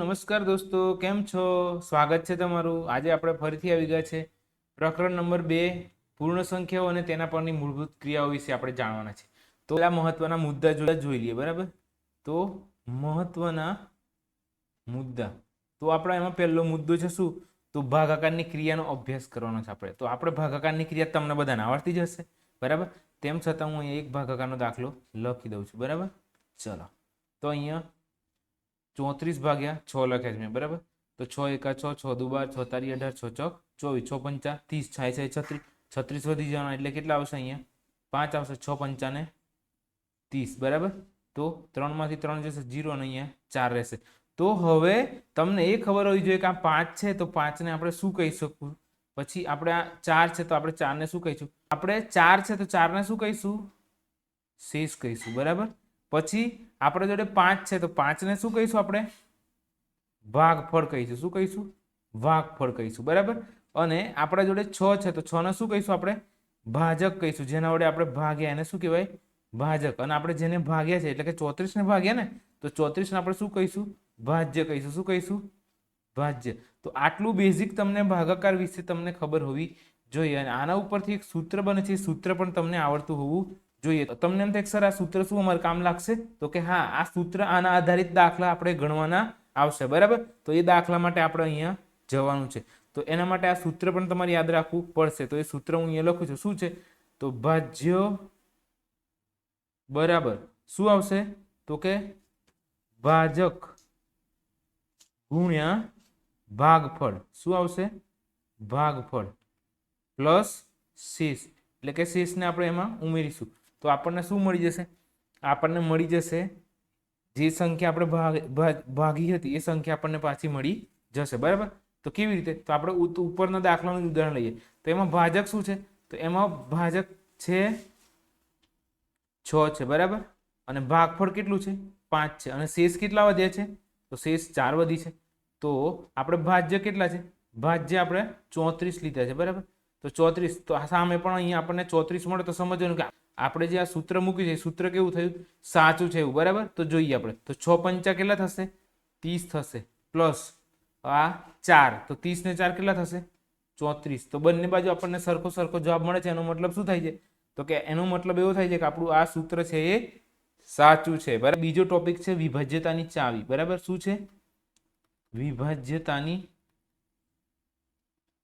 નમસ્કાર દોસ્તો, કેમ છો? સ્વાગત છે તમારું. આજે આપણે ફરીથી આવી ગયા છે પ્રકરણ નંબર બે, પૂર્ણ સંખ્યાઓ અને તેના પરની મૂળભૂત ક્રિયાઓ વિશે આપણે જાણવાના છે. તો આ મહત્વના મુદ્દા જોડા જોઈ લઈએ, બરાબર? તો મહત્વના મુદ્દા. તો આપણા એમાં પહેલો મુદ્દો છે શું? તો ભાગાકારની ક્રિયાનો અભ્યાસ કરવાનો છે આપણે. તો આપણે ભાગાકારની ક્રિયા તમને બધાને આવડતી જ હશે, બરાબર? તેમ છતાં હું અહીંયા એક ભાગાકારનો દાખલો લખી દઉં છું, બરાબર? ચલો. તો અહીંયા ચોત્રીસ ભાગ્યા છ લખ્યા છે મેં, બરાબર? તો છ એકા છ છ દુ બાર છ તારી અઢાર, છ ચોક, ચોવીસ, છ પંચા, ત્રીસ, છાય છાય, છત્રીસ. છત્રીસ વધી જવાના એટલે કેટલા આવશે અહીંયા? પાંચ આવશે, છ પંચાને ત્રીસ, બરાબર? તો ત્રણમાંથી ત્રણ જશે, જીરો અને અહીંયા ચાર રહેશે. તો હવે તમને એ ખબર હોવી જોઈએ કે આ પાંચ છે, તો પાંચને આપણે શું કહી શકું? પછી આપણે આ ચાર છે, તો આપણે ચારને શું કહીશું? આપણે ચાર છે, તો ચારને શું કહીશું? શેષ કહીશું, બરાબર? પછી આપણે જોડે પાંચ છે તો પાંચને શું કહીશું આપણે? ભાગફળ કહીશું. શું કહીશું? ભાગફળ કહીશું. બરાબર? અને આપણા જોડે છ છે તો છ ને શું કહીશું આપણે? ભાજક કહીશું. જેના વડે આપણે ભાગ્યા એને શું કહેવાય? ભાજક. અને આપણે જેને ભાગ્યા છે, એટલે કે ચોત્રીસને ભાગ્યા ને, તો ચોત્રીસને આપણે શું કહીશું? ભાજ્ય કહીશું. શું કહીશું? ભાજ્ય. તો આટલું બેઝિક તમને ભાગાકાર વિશે તમને ખબર હોવી જોઈએ. અને આના ઉપરથી એક સૂત્ર બને છે. સૂત્ર પણ તમને આવડતું હોવું જોઈએ તો તમને એમ થાય સર, આ સૂત્ર શું અમારે કામ લાગશે? તો કે, હા, આ સૂત્ર આના આધારિત દાખલા આપણે ગણવાના આવશે. બરાબર? તો એ દાખલા માટે આપણે અહીંયા જવાનું છે. તો એના માટે આ સૂત્ર પણ તમારે યાદ રાખવું પડશે. તો એ સૂત્ર હું અહીંયા લખું છું. શું છે? તો ભાજ્ય બરાબર. શું આવશે? તો કે, ભાજક ગુણ્યા ભાગફળ. શું આવશે? ભાગફળ. પ્લસ શેષ. એટલે કે શેષને આપણે એમાં ઉમેરીશું. તો આપણને શું મળી જશે? આપણને મળી જશે જે સંખ્યા આપણે ભાગ હતી, એ સંખ્યા આપણને પાછી મળી જશે, બરાબર? તો કેવી રીતે? તો આપણે ઉપરના દાખલાનું ઉદાહરણ લઈએ. તો એમાં ભાજક શું છે? તો એમાં ભાજક છે છ છે, બરાબર? અને ભાગફળ કેટલું છે? પાંચ છે. અને શેષ કેટલા વધ્યા છે? તો શેષ ચાર વધી છે. તો આપણે ભાજ્ય કેટલા છે? ભાજ્ય આપણે ચોત્રીસ લીધા છે, બરાબર? તો ચોત્રીસ. તો સામે પણ અહીંયા આપણને ચોત્રીસ મળે તો સમજવાનું કે આપણે જે આ સૂત્ર મૂક્યું છે સૂત્ર કેવું થયું? સાચું છે એવું, બરાબર? તો જોઈએ આપણે. તો છ પંચા કેટલા થશે? ત્રીસ થશે. પ્લસ આ ચાર. તો ત્રીસ ને ચાર કેટલા થશે? ચોત્રીસ. તો બંને બાજુ આપણને સરખો સરખો જવાબ મળે છે, એનો મતલબ શું થાય છે? તો કે એનો મતલબ એવો થાય છે કે આપણું આ સૂત્ર છે એ સાચું છે, બરાબર? બીજો ટોપિક છે વિભાજ્યતાની ચાવી, બરાબર? શું છે? વિભાજ્યતાની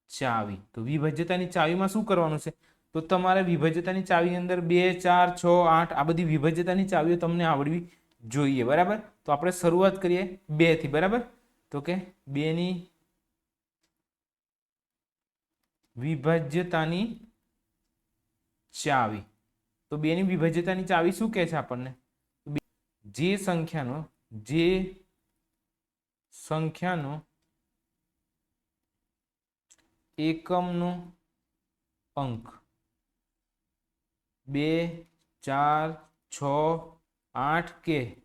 ચાવી. તો વિભાજ્યતાની ચાવીમાં શું કરવાનું છે? તો તમારે વિભજ્યતાની ચાવીની અંદર બે, ચાર, છ, આઠ, આ બધી વિભજ્યતાની ચાવીઓ તમને આવડવી જોઈએ, બરાબર? તો આપણે શરૂઆત કરીએ બેથી બરાબર? તો કે બેની વિભાજ્યતાની ચાવી. તો બેની વિભાજ્યતાની ચાવી શું કહે છે આપણને? જે સંખ્યાનો જે સંખ્યાનો એકમનો અંક. બે, ચાર, છ, આઠ કે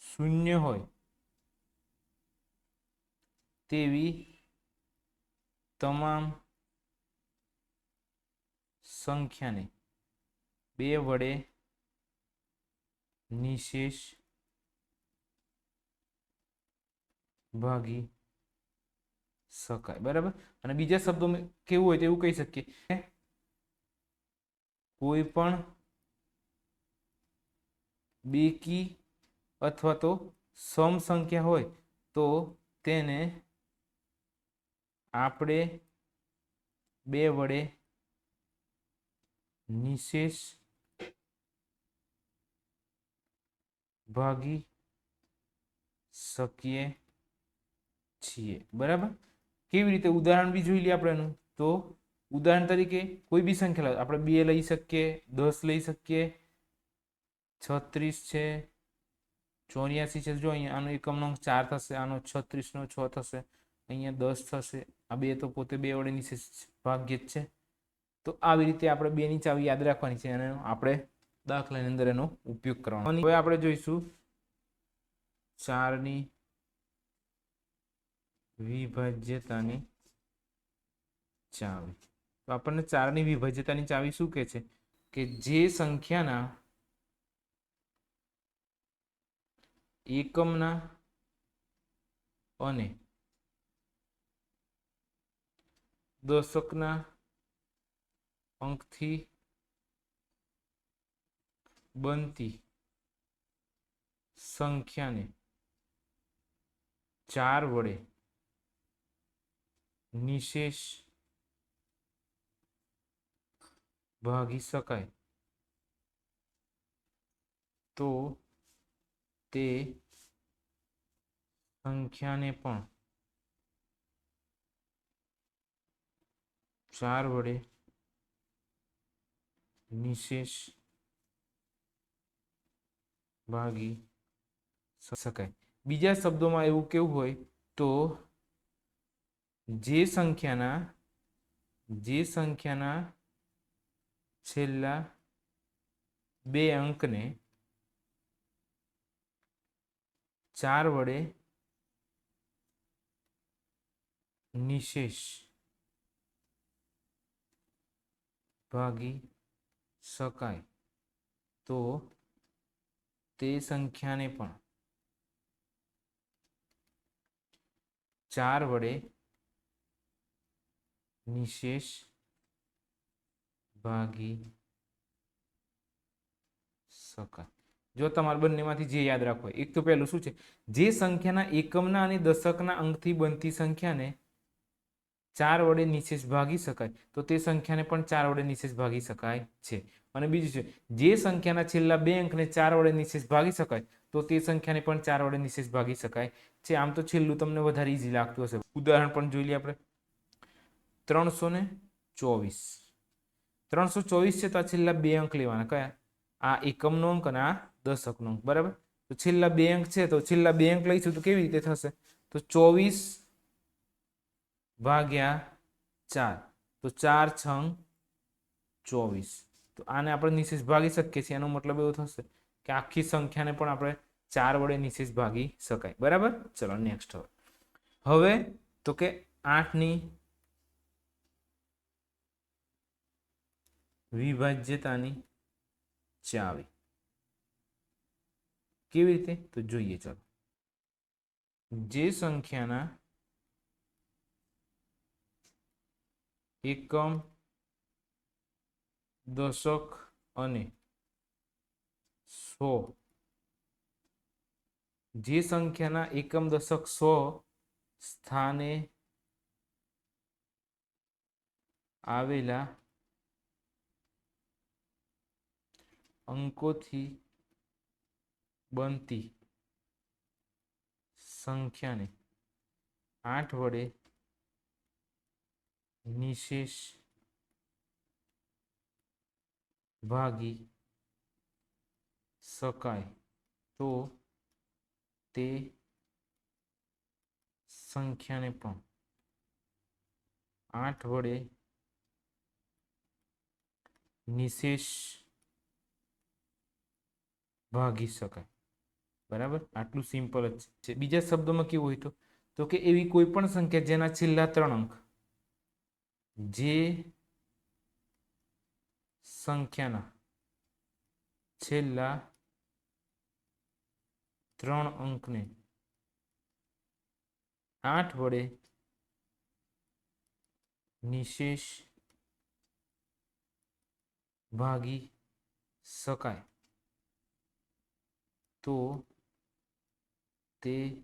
શૂન્ય હોય તેવી તમામ સંખ્યાને બે વડે નિશેષ ભાગી શકાય. બરાબર? અને બીજા શબ્દોમાં કેવું હોય તેવું કહી શકીએ કોઈ પણ બેકી અથવા તો સમ સંખ્યા હોય તો તેને આપણે બે વડે નિશેષ ભાગી શકીએ છીએ. બરાબર? કેવી રીતે? ઉદાહરણ બી જોઈ લઈએ આપણે એનું. તો ઉદાહરણ તરીકે કોઈ બી સંખ્યા આપણે બે લઈ શકીએ, દસ લઈ શકીએ, છત્રીસ છે, ચોર્યાસી છે. જો અહીંયા આનો એકમનો અંક ચાર થશે, આનો છત્રીસનો છ થશે, અહીંયા દસ થશે, આ બે તો પોતે બે વડે નીચે ભાગ્ય જ છે. તો આવી રીતે આપણે બેની ચાવી યાદ રાખવાની છે અને આપણે દાખલાની અંદર એનો ઉપયોગ કરવાનો. હવે આપણે જોઈશું ચારની વિભાજ્યતાની ચાવી. તો આપણને ચારની વિભજ્યતાની ચાવી શું કહે છે? કે જે સંખ્યાના એકમના અને દશકના અંકથી બનતી સંખ્યાને ચાર વડે નિશેષ ભાગી શકાય. તો તે સંખ્યાને પણ ચાર વડે નિશેષ ભાગી શકાય. બીજા શબ્દોમાં એવું કેવું હોય તો જે સંખ્યાના જે સંખ્યાના છેલ્લા બે અંકને ચાર વડે નિશેષ ભાગી શકાય. તો તે સંખ્યાને પણ ચાર વડે નિશેષ ભાગી શકાય. જો તમારે બંનેમાંથી જે યાદ રાખો એક તો પહેલું શું છે? જે સંખ્યાના એકમના અને દશકના અંકથી બનતી સંખ્યાને ચાર વડે નિશેષ ભાગી શકાય. તો તે સંખ્યાને પણ ચાર વડે નિશેષ ભાગી શકાય છે. અને બીજું છે, જે સંખ્યાના છેલ્લા બે અંકને ચાર વડે નિશેષ ભાગી શકાય, તો તે સંખ્યાને પણ ચાર વડે નિશેષ ભાગી શકાય છે. આમ તો છેલ્લું તમને વધારે ઈઝી લાગતું હશે. ઉદાહરણ પણ જોઈ લઈએ આપણે. ત્રણસો ચોવીસ. ત્રણસો ચોવીસ છે તો આ છેલ્લા બે અંક લેવાના. કયા? આ એકમનો અંક અને આ દશકનો અંક. બરાબર? તો છેલ્લા બે અંક છે તો છેલ્લા બે અંક લઈશું તો કેવી રીતે થશે? તો ચોવીસ ભાગ્યા ચાર. તો ચાર છંગ ચોવીસ. તો આને આપણે નિશેષ ભાગી શકીએ છીએ. એનો મતલબ એવો થશે કે આખી સંખ્યાને પણ આપણે ચાર વડે નિશેષ ભાગી શકાય. બરાબર? ચલો નેક્સ્ટ હવે હવે. તો કે આઠની વિભાજ્યતાની ચાવી. કેવી રીતે? તો જોઈએ ચાલો. જે સંખ્યાના એકમ, દશક અને સો. જે સંખ્યાના એકમ, દશક, સો સ્થાને આવેલા અંકોથી બનતી સંખ્યાને આઠ વડે નિશેષ ભાગી શકાય. તો તે સંખ્યાને પણ આઠ વડે નિશેષ ભાગી શકાય. બરાબર? આટલું સિમ્પલ જ છે. બીજા શબ્દોમાં કેવું હોય તો? તો કે એવી કોઈ પણ સંખ્યા જેના છેલ્લા ત્રણ અંક જે સંખ્યાના છેલ્લા ત્રણ અંકને આઠ વડે નિશેષ ભાગી શકાય. તો તે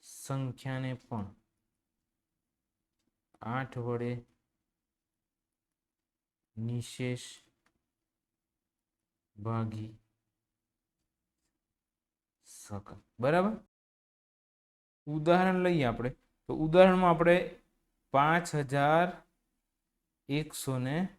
સંખ્યાને પણ આઠ વડે નિશેષ ભાગી શકાય. બરાબર? ઉદાહરણ લઈએ આપણે. તો ઉદાહરણમાં આપણે પાંચ હજાર એકસો ને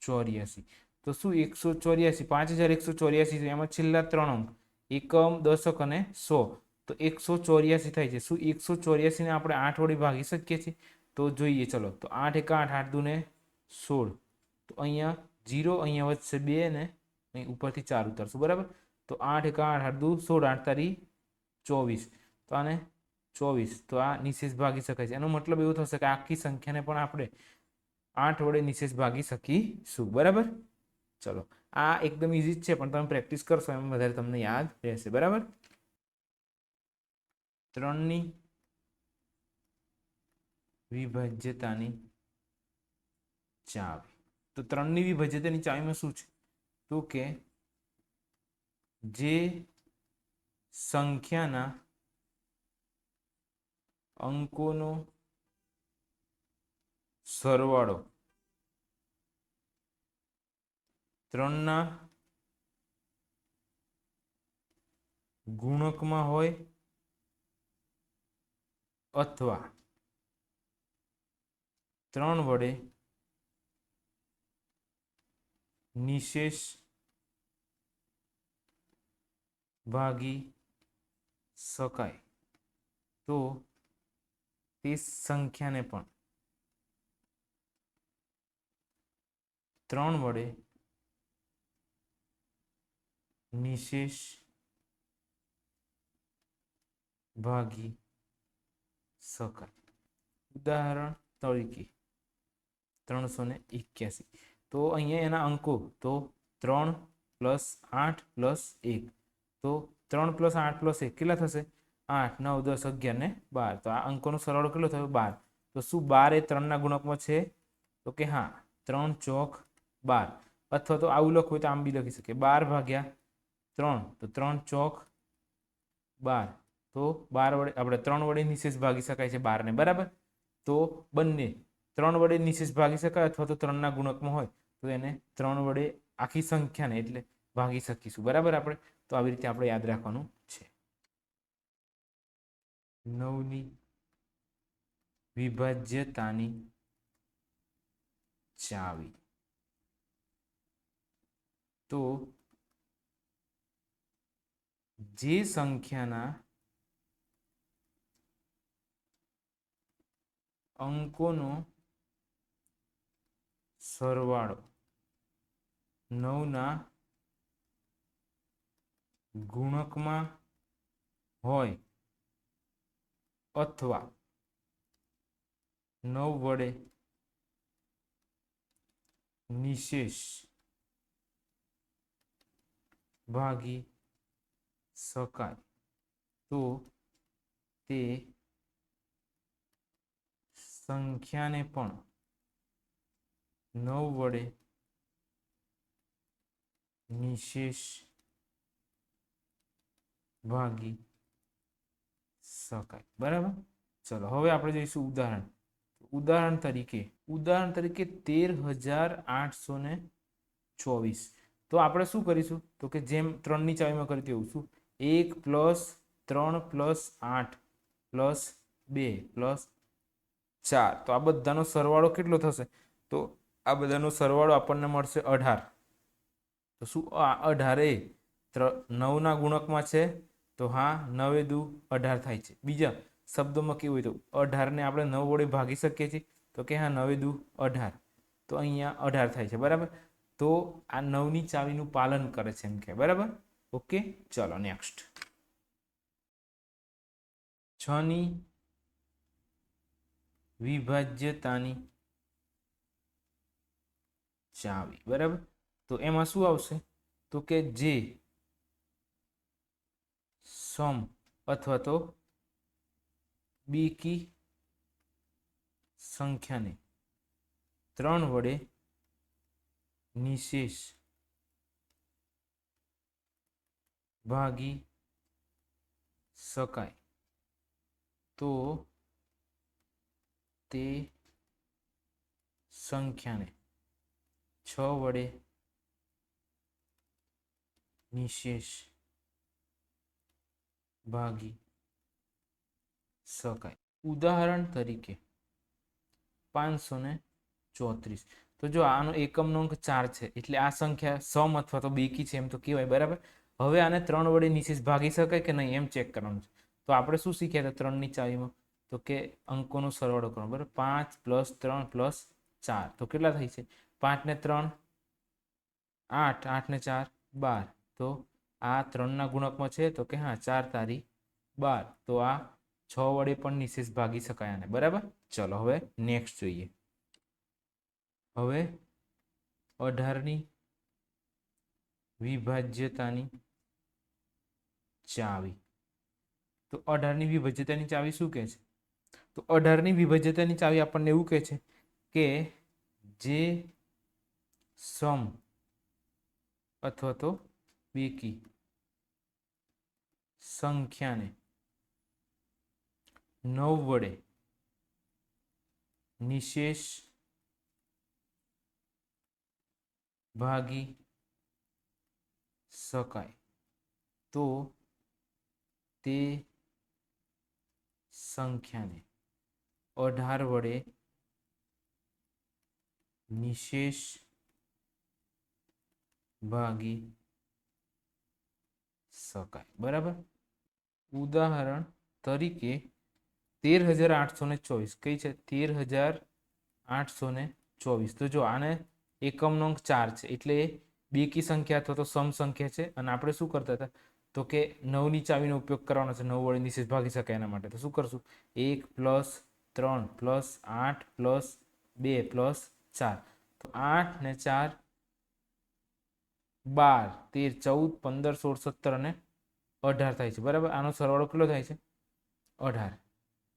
ચોર્યાસી. તો શું એકસો ચોર્યાસી? પાંચ હજાર એકસો ચોર્યાસી છે. એમાં છેલ્લા ત્રણ અંક. એકમ, દશક અને સો. તો એકસો ચોર્યાસી થાય છે. શું એકસો ચોર્યાસીને આપણે આઠ વડે ભાગી શકીએ છીએ? તો જોઈએ, ચલો. તો આઠ એક આઠ આઠ દુને સોળ. તો અહીંયા જીરો, અહીંયા વધશે બે ને અહીં ઉપરથી ચાર ઉતારશું. બરાબર? તો આઠ એક આઠ આઠ દુ, સોળ, આઠ તારી ચોવીસ. તો આને ચોવીસ. તો આ નિશેષ ભાગી શકાય છે. એનો મતલબ એવો થશે કે આખી સંખ્યાને પણ આપણે આઠ વડે નિશેષ ભાગી શકીશું. બરાબર? ચલો, આ એકદમ ઇઝી જ છે, પણ તમે પ્રેક્ટિસ કરશો એમ વધારે તમને યાદ રહેશે, બરાબર? ત્રણની વિભાજ્યતાની ચાવી. તો ત્રણની વિભાજ્યતાની ચાવીમાં શું છે? તો કે જે સંખ્યાના અંકોનો સરવાળો ત્રણના ગુણકમાં હોય અથવા ત્રણ વડે નિશેષ ભાગી શકાય. તો તે સંખ્યાને પણ ત્રણ વડે નિશેષ ભાગી શકાય ઉદાહરણ તરીકે ત્રણસો ને એક્યાસી. તો અહીંયા એના અંકો. તો ત્રણ પ્લસ આઠ પ્લસ એક. તો ત્રણ પ્લસ આઠ પ્લસ એક કેટલા થશે? આઠ, નવ, દસ, અગિયાર ને બાર. તો આ અંકોનો સરવાળો કેટલો થયો? બાર. તો શું બાર એ ત્રણના ગુણકમાં છે? તો કે હા, ત્રણ ચોક બાર. અથવા તો આવું લખવું તો આમ બી લખી શકીએ. બાર ભાગ્યા ત્રણ. તો ત્રણ ચોક, બાર. તો બાર વડે, આપણે ત્રણ વડે નિશેષ ભાગી શકાય છે બારને, બરાબર? તો બંને, ત્રણ વડે નિશેષ ભાગી શકાય અથવા તો ત્રણના ગુણકમાં હોય, તો એને ત્રણ વડે આખી સંખ્યાને એટલે ભાગી શકીશું. બરાબર આપણે? તો આવી રીતે આપણે યાદ રાખવાનું છે. નવની વિભાજ્યતાની ચાવી. તો જે સંખ્યાના અંકોનો સરવાળો નવના ગુણકમાં હોય અથવા નવ વડે નિશેષ ભાગી શકાય તો તે સંખ્યાને પણ નવ વડે નિશેષ ભાગી શકાય. બરાબર? ચલો, હવે આપણે જોઈશું ઉદાહરણ. ઉદાહરણ તરીકે ઉદાહરણ તરીકે તેર હજાર આઠસો ને ચોવીસ. તો આપણે શું કરીશું? તો કે જેમ ત્રણની ચાવીમાં કરી તેવું શું? એક પ્લસ ત્રણ પ્લસ આઠ પ્લસ બે પ્લસ ચાર. તો આ બધાનો સરવાળો કેટલો થશે? તો આ બધાનો સરવાળો આપણને મળશે અઢાર. તો શું આ અઢાર નવના ગુણકમાં છે? તો હા, નવે દુ અઢાર થાય છે. બીજા શબ્દોમાં કેવું હોય તો અઢારને આપણે નવ વડે ભાગી શકીએ છીએ. તો કે હા, નવે દુ અઢાર. તો અહીંયા અઢાર થાય છે. બરાબર? તો આ નવની ચાવીનું પાલન કરે છે એમ કે બરાબર? ઓકે ચલો નેક્સ્ટ છની વિભાજ્યતાની ચાવી બરાબર તો એમાં શું આવશે તો કે જે સમ અથવા તો બીકી સંખ્યાને ત્રણ વડે નિશેષ ભાગી શકાય. તો તે સંખ્યાને છ વડે નિશેષ ભાગી શકાય. ઉદાહરણ તરીકે પાંચસો ને ચોત્રીસ. તો જો આનો એકમનો અંક ચાર છે, એટલે આ સંખ્યા સમ અથવા તો બેકી છે એમ તો કહેવાય, બરાબર? હવે આને ત્રણ વડે નિશેષ ભાગી શકાય કે નહીં એમ ચેક કરવાનું છે. તો આપણે શું શીખ્યા હતા ત્રણની ચાવીમાં? તો કે અંકોનો સરવાળો કરવાનો, બરાબર? પાંચ પ્લસ ત્રણ પ્લસ ચાર. તો કેટલા થાય છે? પાંચ ને ત્રણ, આઠ. આઠ ને ચાર, બાર. તો આ ત્રણના ગુણકમાં છે, તો કે હા, ચાર તારી બાર. તો આ છ વડે પણ નિશેષ ભાગી શકાય આને, બરાબર? ચલો, હવે નેક્સ્ટ જોઈએ. હવે અઢારની વિભાજ્યતાની ચાવી. તો અઢારની વિભજ્યતાની ચાવી શું કહે છે? તો અઢારની વિભજ્યતાની ચાવી આપણને એવું કહે છે કે જે સમ અથવા તો બેકી સંખ્યાને નવ વડે નિશેષ ભાગી શકાય. તો તે સંખ્યાને અઢાર વડે નિશેષ ભાગી શકાય. બરાબર? ઉદાહરણ તરીકે તેર હજાર આઠસો ને ચોવીસ. કઈ છે? તેર હજાર આઠસો ને ચોવીસ. તો જો આને એકમનો અંક ચાર છે, એટલે બેકી સંખ્યા અથવા તો સમ સંખ્યા છે. અને આપણે શું કરતા હતા? તો કે નવની ચાવીનો ઉપયોગ કરવાનો છે, નવ વડે નિશેષ ભાગી શકાય એના માટે. તો શું કરશું? એક પ્લસ ત્રણ પ્લસ આઠ પ્લસ બે પ્લસ ચાર. તો આઠ ને ચાર, બાર, તેર, ચૌદ, પંદર, સોળ, સત્તર અને અઢાર થાય છે. બરાબર? આનો સરવાળો કેટલો થાય છે? અઢાર.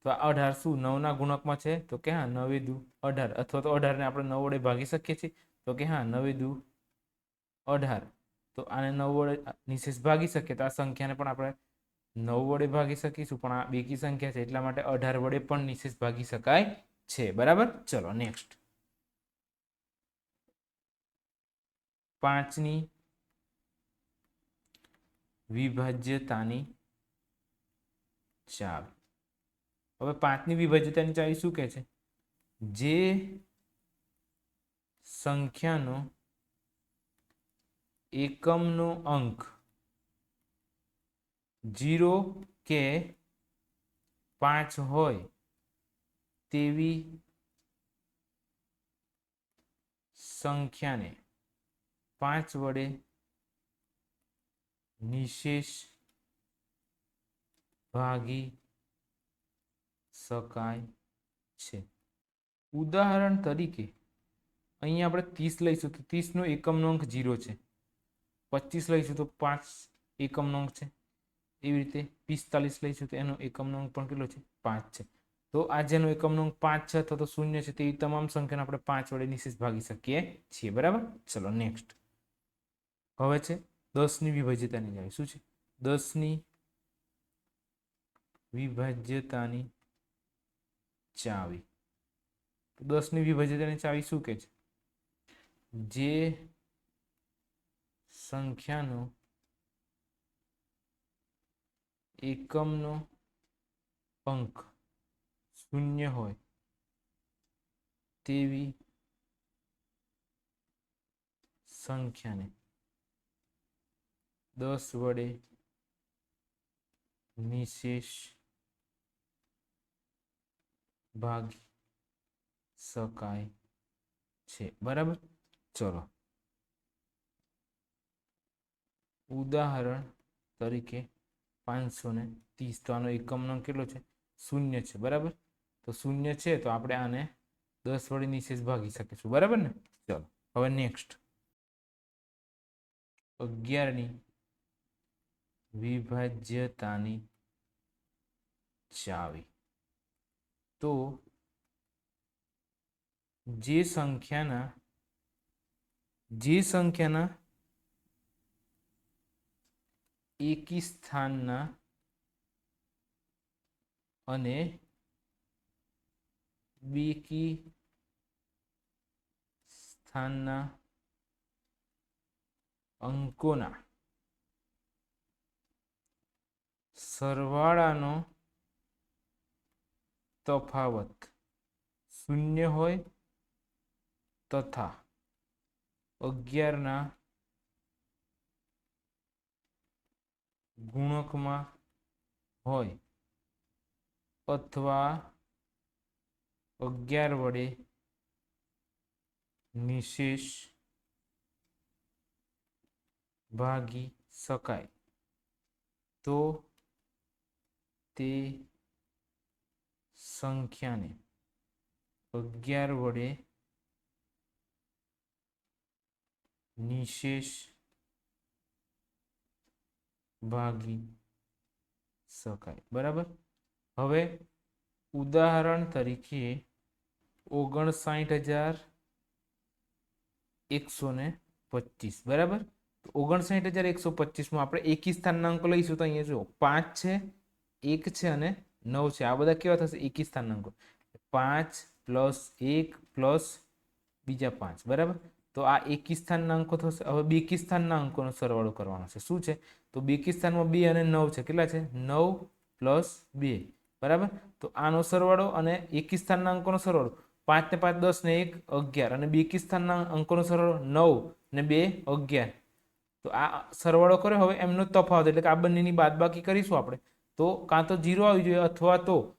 તો આ અઢાર શું? નવના ગુણકમાં છે? તો કે હા, નવે દુ અઢાર. અથવા તો અઢારને આપણે નવ વડે ભાગી શકીએ છીએ. તો કે હા, નવે દુ અઢાર. તો આને નવ વડે, નિશેષ ભાગી શકીએ તો આ સંખ્યાને પણ આપણે નવ વડે ભાગી શકીશું, પણ આ બેકી સંખ્યા છે, એટલા માટે અઢાર વડે પણ નિશેષ ભાગી શકાય છે. બરાબર? ચલો નેક્સ્ટ પાંચની વિભાજ્યતાની ચાવી હવે પાંચની વિભાજ્યતાની ચાવી શું કહે છે? જે સંખ્યાનો એકમનો અંક જીરો કે પાંચ હોય તેવી સંખ્યાને પાંચ વડે નિશેષ ભાગી શકાય છે. ઉદાહરણ તરીકે, અહીંયા આપણે ત્રીસ લઈશું, તો ત્રીસનો એકમનો અંક જીરો છે. પચીસ લઈશું તો પાંચ એકમનો અંક છે. એવી રીતે પિસ્તાલીસ લઈશું તો એનો એકમનો અંક પણ કેટલો છે? પાંચ છે. તો આ જેનો એકમનો અંક પાંચ છે અથવા તો શૂન્ય છે તેવી તમામ સંખ્યાને આપણે પાંચ વડે નિશેષ ભાગી શકીએ છીએ. બરાબર? ચલો નેક્સ્ટ હવે છે દસની વિભાજ્યતાની ચાવી શું છે? દસની વિભાજ્યતાની ચાવી. દસની વિભાજ્યતાની ચાવી શું કે છે? જે સંખ્યાનો, એકમનો અંક શૂન્ય હોય તેવી સંખ્યાને દસ વડે નિશેષ ભાગી શકાય છે. બરાબર? ચલો. ઉદાહરણ તરીકે પાંચસો ને ત્રીસ. તો આનો એકમનો કેટલો છે? શૂન્ય છે. બરાબર? તો શૂન્ય છે તો આપણે આને દસ વડે નિશેષ ભાગી શકીશું. બરાબર ને? ચલો. હવે નેક્સ્ટ અગિયારની વિભાજ્યતાની ચાવી. તો જે સંખ્યાના જે સંખ્યાના એકી સ્થાનના અને બીકી સ્થાનના અંકોના સરવાળાનો તફાવત શૂન્ય હોય તથા અગિયારના ગુણકમાં હોય અથવા અગિયાર વડે નિશેષ ભાગી શકાય. તો તે સંખ્યાને અગિયાર વડે નિશેષ ભાગી શકાય. બરાબર? હવે ઉદાહરણ તરીકે ઓગણસાઠ હજાર એકસો ને પચીસ. બરાબર? ઓગણસાઠ હજાર એકસો પચીસમાં આપણે એકી સ્થાનના અંકો લઈશું તો અહીંયા જુઓ, પાંચ છે, એક છે અને નવ છે. આ બધા કેવા થશે? એકી સ્થાનાંકો. પાંચ પ્લસ એક પ્લસ બીજા પાંચ. બરાબર? તો આ એકી સ્થાનના અંકો થશે. હવે બેકી સ્થાનના અંકોનો સરવાળો કરવાનો છે. શું છે? તો બેકી સ્થાનમાં બે અને નવ છે. કેટલા છે? નવ પ્લસ બે. બરાબર? તો આનો સરવાળો અને એકી સ્થાનના અંકોનો સરવાળો. પાંચ ને પાંચ દસ ને એક અગિયાર. અને બેકી સ્થાનના અંકોનો સરવાળો નવ ને બે અગિયાર. તો આ સરવાળો કર્યો. હવે એમનો તફાવત એટલે કે આ બંનેની બાદબાકી કરીશું આપણે. તો કાં તો જીરો આવી જોઈએ અથવા તો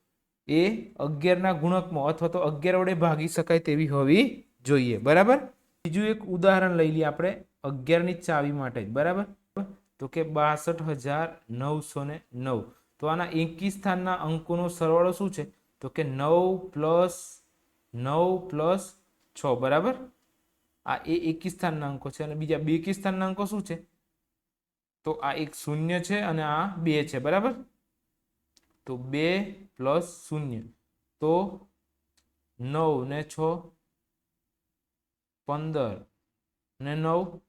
એ અગિયારના ગુણકમાં અથવા તો અગિયાર વડે ભાગી શકાય તેવી હોવી જોઈએ. બરાબર? બીજું એક ઉદાહરણ લઈ લઈએ આપણે અગિયારની ચાવી માટે. જ બરાબર? તો કે બાસઠ હજાર નવસો ને નવ. તો આના એકી સ્થાનના અંકોનો સરવાળો શું છે? તો કે નવ પ્લસ નવ પ્લસ છ, બરાબર? આ એ એકી સ્થાનના અંકો છે અને બીજા બે એકી સ્થાનના અંકો શું છે? તો આ એક શૂન્ય છે અને આ બે છે, બરાબર? તો બે પ્લસ શૂન્ય. તો નવ ને છ, પંદર ને નવ,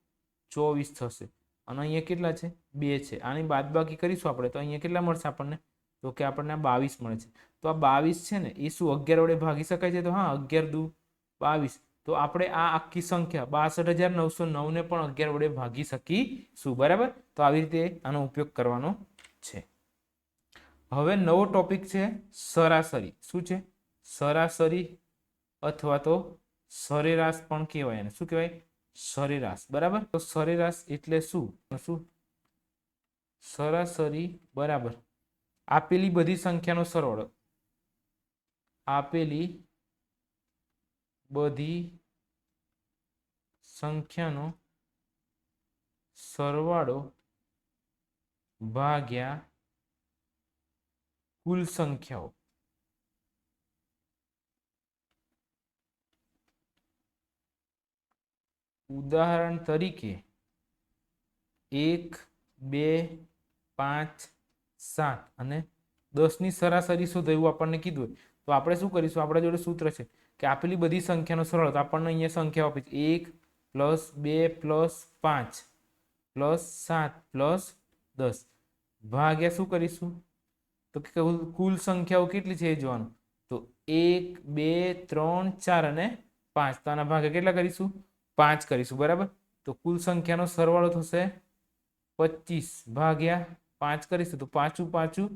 ચોવીસ થશે. અને અહીંયા કેટલા છે? બે છે. આની બાદબાકી કરીશું આપણે, તો અહીંયા કેટલા મળશે આપણને? તો કે આપણને આ બાવીસ મળે છે. તો આ બાવીસ છે ને, એ શું અગિયાર વડે ભાગી શકાય છે? તો હા, અગિયાર દુ બાવીસ. તો આપણે આ આખી સંખ્યા બાસઠ હજાર નવસો નવને પણ અગિયાર વડે ભાગી શકીશું, બરાબર? તો આવી રીતે આનો ઉપયોગ કરવાનો છે. હવે નવો ટોપિક છે સરાસરી. શું છે? સરાસરી અથવા તો સરેરાશ પણ કહેવાય એને. શું કહેવાય? સરેરાશ, બરાબર? તો સરેરાશ એટલે શું? શું? સરાસરી બરાબર. આપેલી બધી સંખ્યાનો સરવાળો. આપેલી બધી સંખ્યાનો સરવાળો ભાગ્યા કુલ સંખ્યાઓ. ઉદાહરણ તરીકે એક, બે, પાંચ, સાત અને દસની સરાસરી શોધો એવું આપણને કીધું હોય. તો આપણે શું કરીશું? આપણા જોડે સૂત્ર છે કે આપેલી બધી સંખ્યાનો સરળ તો આપણને અહીંયા સંખ્યા આપી છે. એક પ્લસ બે પ્લસ પાંચ પ્લસ સાત પ્લસ દસ. ભાગ્યા શું કરીશું? તો કે કુલ- સંખ્યાઓ કેટલી છે એ જોવાનું. તો એક, બે, ત્રણ, ચાર અને પાંચ. તો આના ભાગે કેટલા કરીશું? પાંચ કરીશું, બરાબર? તો કુલ સંખ્યાનો સરવાળો થશે પચીસ ભાગ્યા પાંચ કરીશું, તો પાંચું પાંચું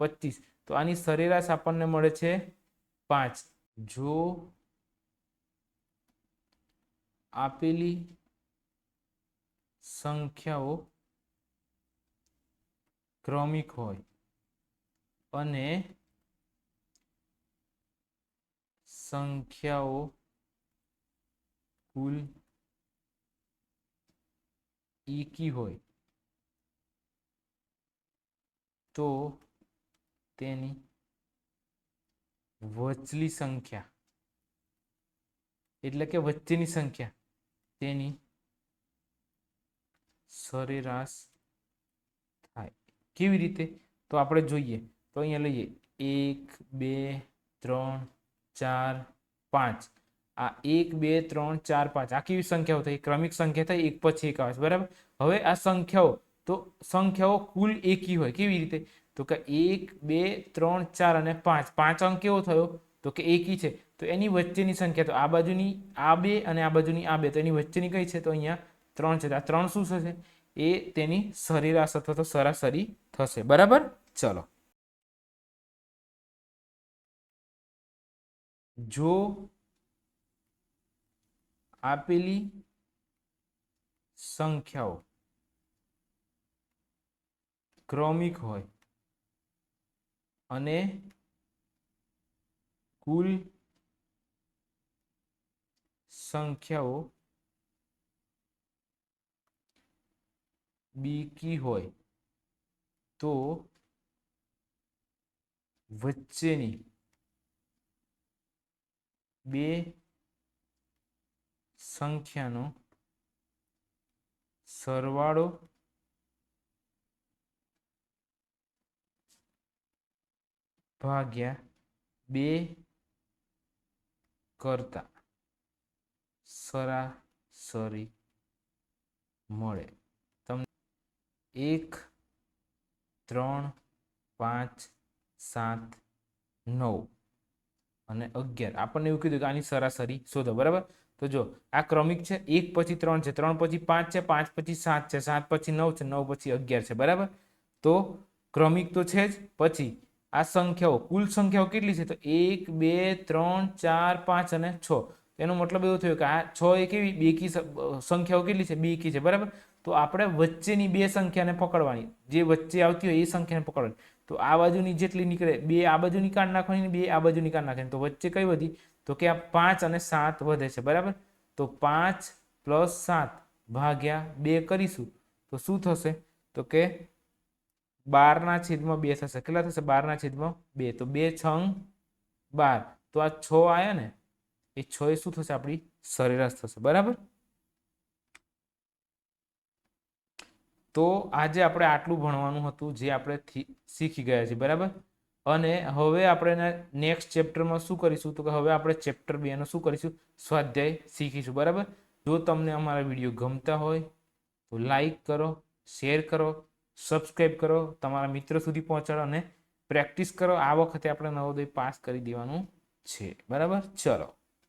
પચીસ. તો આની સરેરાશ આપણને મળે છે પાંચ. જો આપેલી સંખ્યાઓ ક્રમિક હોય અને સંખ્યાઓ કુલ એકી હોય તો તેની વચલી સંખ્યા એટલે કે વચ્ચેની સંખ્યા તેની સરેરાશ થાય કેવી રીતે તો આપણે જોઈએ તો અહીંયા લઈએ એક બે ત્રણ ચાર પાંચ આ એક, બે, ત્રણ, ચાર, પાંચ આ કેવી સંખ્યાઓ થઈ. ક્રમિક સંખ્યા થઈ એક પછી એક આવે છે. બરાબર? હવે આ સંખ્યાઓ, તો સંખ્યાઓ કુલ એકી હોય. કેવી રીતે? તો કે એક, બે, ત્રણ, ચાર અને પાંચ. પાંચ અંક કેવો થયો? તો કે એકી છે. તો એની વચ્ચેની સંખ્યા, તો આ બાજુની આ બે અને આ બાજુની આ બે. તો એની વચ્ચેની કઈ છે? તો અહીંયા ત્રણ છે. તો આ ત્રણ શું થશે? એ તેની સરેરાશ અથવા તો સરાસરી થશે. બરાબર? ચલો. જો આપેલી સંખ્યાઓ ક્રમિક હોય અને કુલ સંખ્યાઓ બીકી હોય તો વચ્ચેની બે સંખ્યાનો સરવાળો ભાગ્યા બે કરતા સરાસરી મળે. તમને એક, ત્રણ, પાંચ, સાત, નવ અને અગિયાર. આપણને એવું કીધું કે આની સરાસરી શોધો. બરાબર? તો જો, આ ક્રમિક છે, એક પછી ત્રણ છે, ત્રણ પછી પાંચ છે, પાંચ પછી સાત છે, સાત પછી નવ છે, નવ પછી અગિયાર છે, બરાબર? તો ક્રમિક તો છે જ. પછી આ સંખ્યાઓ, કુલ સંખ્યાઓ કેટલી છે? તો એક, બે, ત્રણ, ચાર, પાંચ અને છ. એનો મતલબ એવો થયો કે આ છ એ કેવી? બેકી સંખ્યાઓ કેટલી છે? બેકી છે, બરાબર? તો આપણે વચ્ચેની બે સંખ્યાને પકડવાની. જે વચ્ચે આવતી હોય એ સંખ્યાને પકડવાની. તો આ બાજુની જેટલી નીકળે, બે આ બાજુની નિકાળ નાખવાની બે આ બાજુની નિકાળ નાખવાની. તો વચ્ચે કઈ વધી? તો કે આ પાંચ અને સાત વધે છે, બરાબર? તો પાંચ પ્લસ સાત ભાગ્યા બે કરીશું. તો શું થશે? તો કે બારના છેદમાં બે થશે. કેટલા થશે? બારના છેદમાં બે. તો બે છંગ બાર. તો આ છ આવ્યા ને? એ છ એ શું થશે? આપણી સરેરાશ થશે. બરાબર? તો આજે આપણે આટલું ભણવાનું હતું જે આપણે શીખી ગયા છીએ, બરાબર? અને હવે આપણે નેક્સ્ટ ચેપ્ટરમાં શું કરીશું? તો કે હવે આપણે ચેપ્ટર બે નું શું કરીશું? સ્વાધ્યાય શીખીશું, બરાબર? જો તમને અમારા વીડિયો ગમતા હોય, તો લાઈક કરો શેર કરો સબસ્ક્રાઈબ કરો, તમારા મિત્રો સુધી પહોંચાડો અને પ્રેક્ટિસ કરો. આ વખતે આપણે નવોદય પાસ કરી દેવાનું છે, બરાબર? ચલો.